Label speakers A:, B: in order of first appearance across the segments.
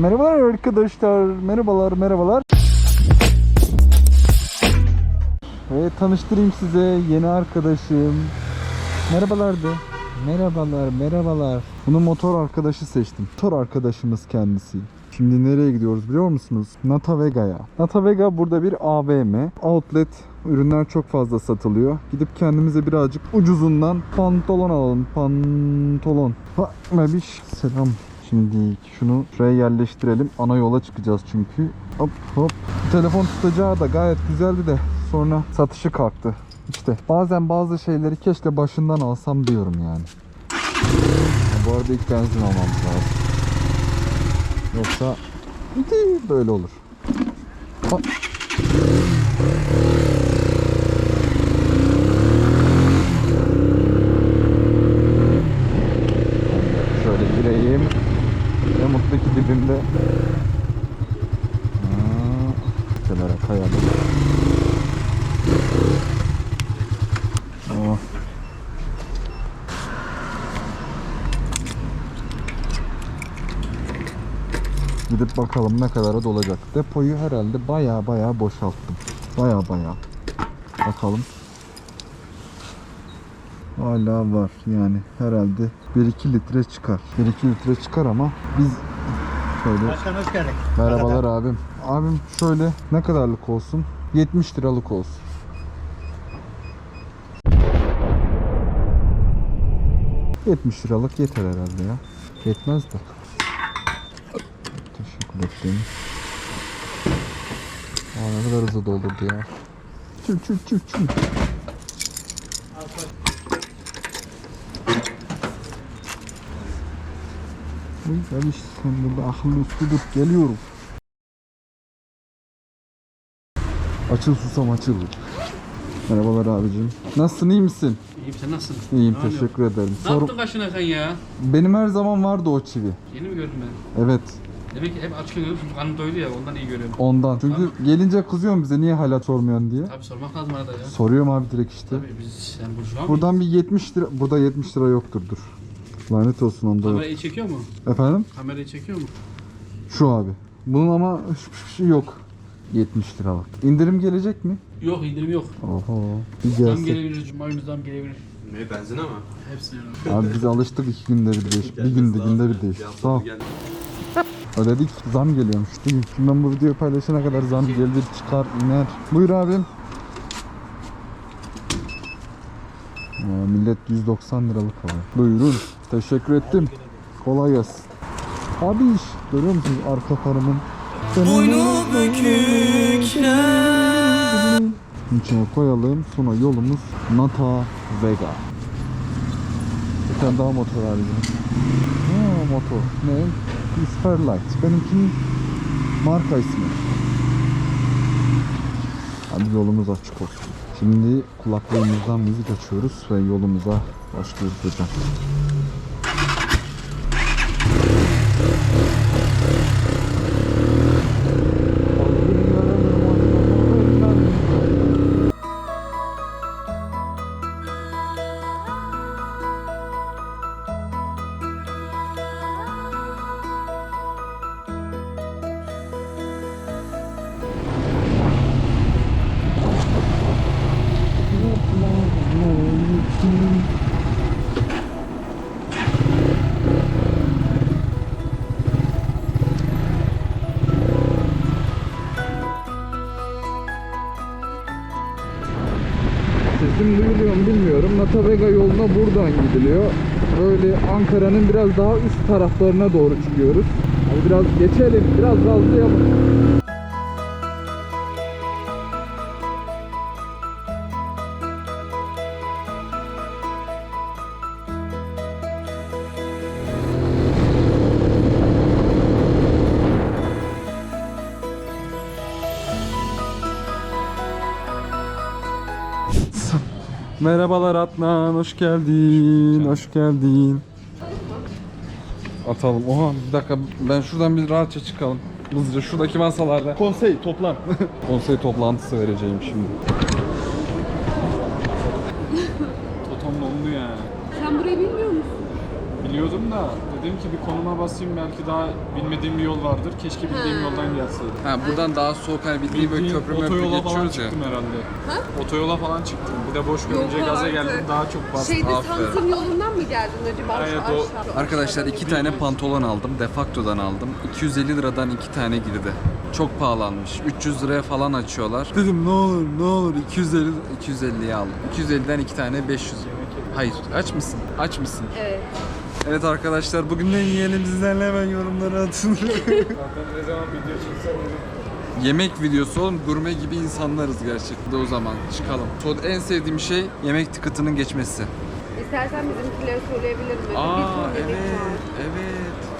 A: Merhabalar arkadaşlar. Merhabalar, merhabalar. Ve tanıştırayım size yeni arkadaşım. Merhabalar de. Merhabalar, merhabalar. Bunu motor arkadaşı seçtim. Motor arkadaşımız kendisi. Şimdi nereye gidiyoruz biliyor musunuz? Nata Vega'ya. Nata Vega burada bir AVM. Outlet ürünler çok fazla satılıyor. Gidip kendimize birazcık ucuzundan pantolon alalım. Pantolon. Ha, Mebiş. Selam. Şimdi şunu şuraya yerleştirelim. Ana yola çıkacağız çünkü. Hop hop. Telefon tutacağı da gayet güzeldi de sonra satışı kalktı. İşte bazen bazı şeyleri keşke başından alsam diyorum yani. Bu arada ilk benzin almamız lazım. Yoksa böyle olur. Ha. Şöyle gireyim. Ne mutlu ki dibimde. Kenara kayalım. Oh. Gidip bakalım ne kadara dolacak. Depoyu herhalde baya baya boşalttım. Baya baya. Bakalım. Hala var yani herhalde 1-2 litre çıkar. 1-2 litre çıkar ama biz şöyle
B: Başkan hoş geldin.
A: Merhabalar abim. Abim şöyle ne kadarlık olsun? 70 liralık olsun. ...70 liralık yeter herhalde ya. Yetmez de. Teşekkür ederim. Aa, ne kadar hızlı doldurdu ya. Çüm çüm çüm çüm. Uy kardeş sen burada uslu dur geliyorum. Açıl susam açıl. Merhabalar abicim. Nasılsın iyi misin?
C: İyiyim sen nasılsın?
A: İyiyim
C: oluyor?
A: teşekkür ederim.
C: Ne
A: Sor-
C: yaptın kaşına sen ya?
A: Benim her zaman vardı o çivi.
C: Yeni mi gördüm ben?
A: Evet
C: Demek ki hep açık görüyorsun. Karnım doydu ya ondan iyi görüyorum.
A: ondan. Çünkü
C: Tamam.
A: gelince kızıyorsun bize niye hala sormuyorsun diye.
C: Tabii sormak lazım arada ya.
A: Soruyorum abi direkt işte.
C: Tabii biz sen burjuva mı?
A: Buradan bir 70 lira. Burada 70 lira yoktur dur. Lanet olsun onda yok.
C: Kamerayı çekiyor mu?
A: Efendim?
C: Kamerayı çekiyor mu?
A: Şu abi. Bunun ama hiçbir şey yok. 70 liralık. İndirim gelecek mi?
C: Yok indirim yok.
A: Oho. Bir
C: Zam
A: gelse.
C: gelebilir, cuma günü zam gelebilir.
D: Ne benzin ama.
C: Hepsine yani.
A: Abi biz alıştık iki günde bir değiş. Bir günde günde bir değiş. Sağ ol. Ödedik zam geliyormuş değil mi? Şimdi ben bu videoyu paylaşana kadar zam gelir çıkar iner. Buyur abim. Aa, millet 190 liralık alıyor. Buyurun. Teşekkür ettim. Kolay gelsin. Abi iş. Görüyor musunuz arka farımın? Boynu İçine koyalım. Sonra yolumuz Nata Vega. Bir tane daha motor arayacağım. Ha motor. Ne? Fairlight. Benimkinin marka ismi. Hadi yolumuz açık olsun. Şimdi kulaklığımızdan müzik açıyoruz ve yolumuza başlıyoruz hocam. Sesim duyuluyor mu bilmiyorum. Nata Vega yoluna buradan gidiliyor. Böyle Ankara'nın biraz daha üst taraflarına doğru çıkıyoruz. Hadi biraz geçelim, biraz gazlayalım. Merhabalar Adnan, hoş geldin, hoş geldin. Atalım. Oha bir dakika ben şuradan bir rahatça çıkalım. Hızlıca şuradaki masalarda.
B: Konsey toplan.
A: Konsey toplantısı vereceğim şimdi.
E: Totom dondu yani.
F: Sen burayı bilmiyor musun?
E: Biliyordum da
B: Dedim ki bir konuma basayım belki daha bilmediğim bir yol vardır. Keşke bildiğim yoldan gelseydim.
A: Ha buradan daha soğuk hani bildiğin böyle
B: Bildiğin
A: köprü möprü
B: otoyola falan
A: geçiyoruz ya.
B: çıktım herhalde. Otoyola falan çıktım. Bir de boş görünce
E: Yok
B: gaza
E: artık.
B: geldim daha çok bastım.
E: Şeyde
A: Aferin.
E: Samsun yolundan mı geldin acaba?
B: Evet,
E: Şu
B: o-
E: aşağı-
A: Arkadaşlar iki tane pantolon aldım. Defacto'dan aldım. 250 liradan iki tane girdi. Çok pahalanmış. 300 liraya falan açıyorlar. Dedim ne olur ne olur 250 250'ye aldım. 250'den iki tane 500. Hayır aç mısın? Aç mısın?
E: Evet.
A: Evet arkadaşlar bugün ne yiyelim sizlerle hemen yorumlara atın.
B: Zaten ne zaman video çeksem
A: Yemek videosu oğlum gurme gibi insanlarız gerçekten o zaman çıkalım. Son en sevdiğim şey yemek tıkıtının geçmesi.
E: İstersen bizimkileri söyleyebilirim. Öyle
A: Aa evet evet.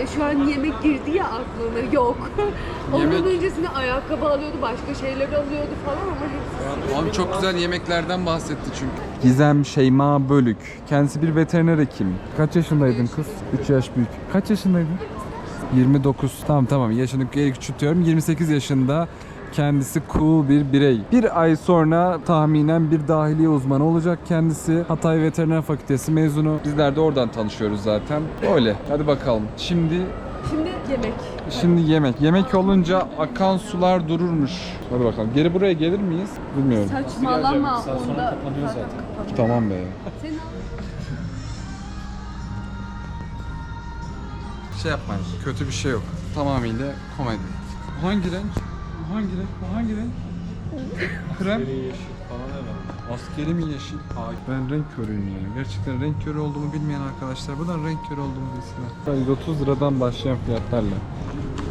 E: E, şu an yemek girdi ya aklına. Yok. Onun
A: Yemek-
E: öncesinde ayakkabı alıyordu, başka şeyler alıyordu falan ama hepsi
A: Abi çok güzel yemeklerden bahsetti çünkü.
G: Gizem Şeyma Bölük. Kendisi bir veteriner hekim. Kaç yaşındaydın kız? 3 yaş büyük. Kaç yaşındaydın? 29. Tamam tamam yaşını geri küçültüyorum. 28 yaşında kendisi cool bir birey. Bir ay sonra tahminen bir dahiliye uzmanı olacak kendisi. Hatay Veteriner Fakültesi mezunu. Bizler de oradan tanışıyoruz zaten. Öyle. Hadi bakalım. Şimdi
E: Şimdi yemek.
G: şimdi yemek. Yemek olunca akan sular dururmuş. Hadi bakalım. Geri buraya gelir miyiz? Bilmiyorum.
E: Saçmalama.
B: Bir saat sonra
E: Onda
B: kapanıyor zaten.
E: kapanıyor.
G: Tamam be.
E: Senin
A: Şey yapmayın. Kötü bir şey yok. Tamamıyla komedi. Hangi renk? Hangi renk? Bu hangi renk? Krem.
B: yeşil falan herhalde.
A: Askeri mi yeşil? Ay ben renk körüyüm yani. Gerçekten renk körü olduğumu bilmeyen arkadaşlar buradan renk körü olduğumu bilsinler.
G: 130 liradan başlayan fiyatlarla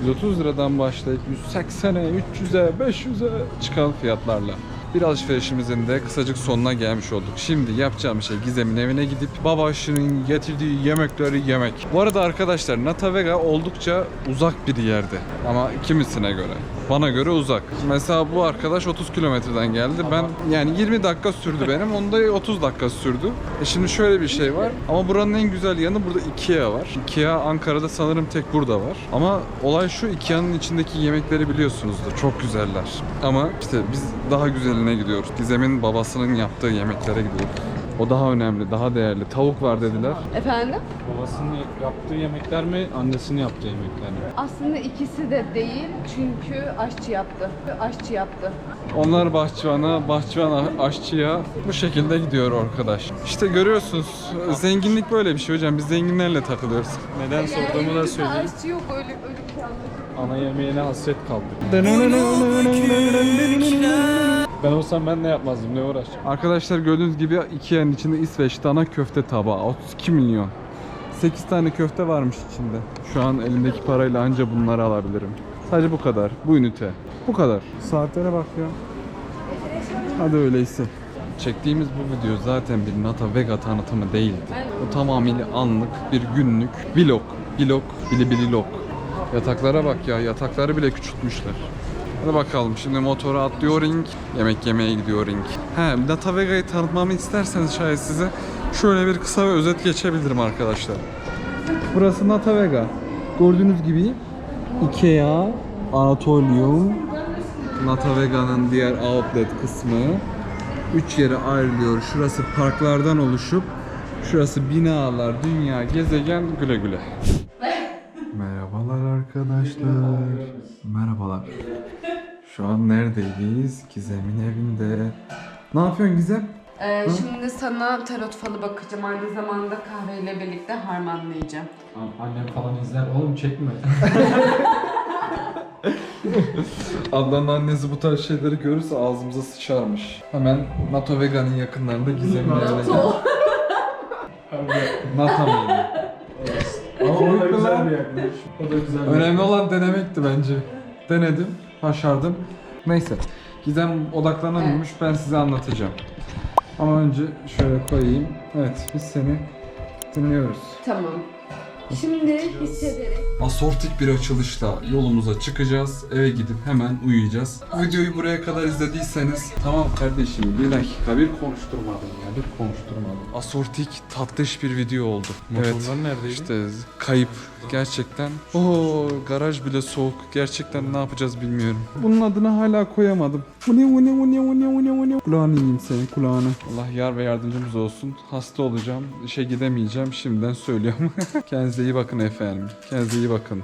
G: 130 liradan başlayıp 180'e, 300'e, 500'e çıkan fiyatlarla
A: Bir alışverişimizin de kısacık sonuna gelmiş olduk. Şimdi yapacağım şey Gizem'in evine gidip babaşının getirdiği yemekleri yemek. Bu arada arkadaşlar Natavega oldukça uzak bir yerde. Ama kimisine göre. Bana göre uzak. Mesela bu arkadaş 30 kilometreden geldi. Ben yani 20 dakika sürdü benim. Onda 30 dakika sürdü. E şimdi şöyle bir şey var. Ama buranın en güzel yanı burada Ikea var. Ikea Ankara'da sanırım tek burada var. Ama olay şu Ikea'nın içindeki yemekleri biliyorsunuzdur. Çok güzeller. Ama işte biz daha güzeline gidiyoruz. Gizem'in babasının yaptığı yemeklere gidiyoruz. O daha önemli, daha değerli. Tavuk var dediler.
E: Efendim?
B: Babasının yaptığı yemekler mi, annesinin yaptığı yemekler mi?
E: Aslında ikisi de değil çünkü aşçı yaptı. Aşçı yaptı.
A: Onlar bahçıvana, bahçıvan aşçıya bu şekilde gidiyor arkadaş. İşte görüyorsunuz zenginlik böyle bir şey hocam. Biz zenginlerle takılıyoruz.
B: Neden sorduğumu da söyleyeyim.
E: aşçı yok öyle öyle.
B: Ana yemeğine hasret kaldım. Ben olsam ben de yapmazdım. Ne uğraş?
G: Arkadaşlar gördüğünüz gibi Ikea'nın içinde İsveç dana köfte tabağı 32 milyon 8 tane köfte varmış içinde Şu an elimdeki parayla anca bunları alabilirim Sadece bu kadar bu ünite Bu kadar Saatlere bak ya Hadi öyleyse
A: Çektiğimiz bu video zaten bir Nata Vega tanıtımı değildi. Bu tamamıyla anlık bir günlük vlog. Vlog, bili bili log. Yataklara bak ya, yatakları bile küçültmüşler. Hadi bakalım şimdi motora atlıyor ring, yemek yemeye gidiyor ring. He, Nata Vega'yı tanıtmamı isterseniz şayet size şöyle bir kısa ve özet geçebilirim arkadaşlar.
G: Burası Nata Vega Gördüğünüz gibi Ikea Anatolium
A: Nata Vega'nın diğer outlet kısmı üç yere ayrılıyor. Şurası parklardan oluşup şurası binalar, dünya, gezegen güle güle. Merhabalar arkadaşlar. Merhabalar. Şu an neredeyiz? Gizem'in evinde. Ne yapıyorsun Gizem?
E: Ee, şimdi sana tarot falı bakacağım. Aynı zamanda kahveyle birlikte harmanlayacağım.
B: Annem falan izler. Oğlum çekme.
A: Adnan'ın annesi bu tarz şeyleri görürse ağzımıza sıçarmış. Hemen NATO Vega'nın yakınlarında Gizem'in evine gel. NATO mıydı? Ama
B: O da güzel bir yaklaşım. O da güzel bir
A: Önemli olan denemekti bence. Denedim, başardım. Neyse. Gizem odaklanamıyormuş, ben size anlatacağım. Ama önce şöyle koyayım. Evet, biz seni dinliyoruz.
E: Tamam. Şimdi hissederek
A: Asortik bir açılışla yolumuza çıkacağız. Eve gidip hemen uyuyacağız. Videoyu buraya kadar izlediyseniz tamam kardeşim bir dakika bir konuşturmadım ya bir konuşturmadım. Asortik tatlış bir video oldu.
B: Motorlar neredeydi?
A: İşte kayıp gerçekten. Oo garaj bile soğuk. Gerçekten ne yapacağız bilmiyorum.
G: Bunun adını hala koyamadım Uni uni uni uni uni uni Kulağını yiyeyim senin kulağını
A: Allah yar ve yardımcımız olsun. Hasta olacağım. İşe gidemeyeceğim. Şimdiden söylüyorum. Kendinize iyi bakın efendim. Kendinize iyi bakın.